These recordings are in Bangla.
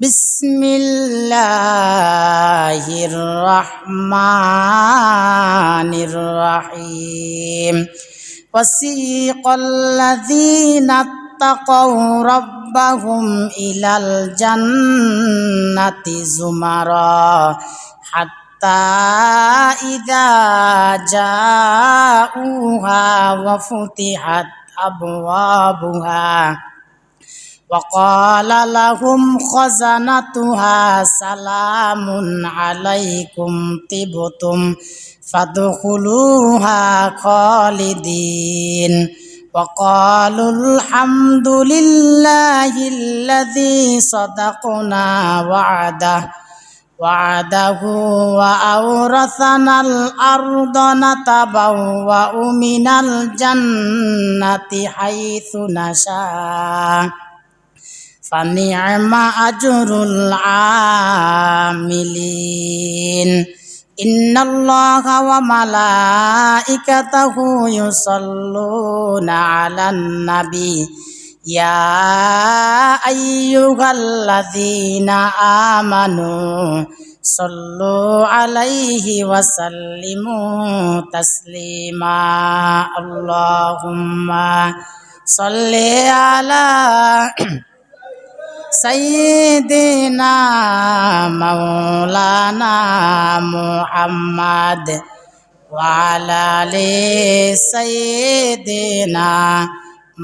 بسم الله الرحمن الرحيم وسيق الذين اتقوا ربهم إلى الجنة زمرا حتى إذا جاءوها وفتحت أبوابها وقال لهم خزنتها سلام عليكم طبتم فادخلوها خالدين وقالوا الحمد لله الذي صدقنا وعده وعده وأورثنا الأرض نتبوأ من الجنة حيث نشاء فنعم أجر العاملين إن الله وملائكته يصلون على النبي يا أيها الذين آمنوا صلوا عليه وسلموا تسليما اللهم صل على সঈদিনা মৌলানা মোহাম্মদ ওয়ালালে সঈদিনা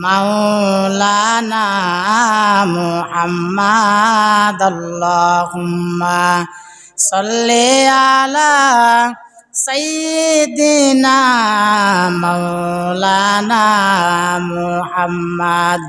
মৌলানা মোহাম্মদ আল্লাহুম্মা সল্লে আলা সঈদিনা মৌলানা মোহাম্মদ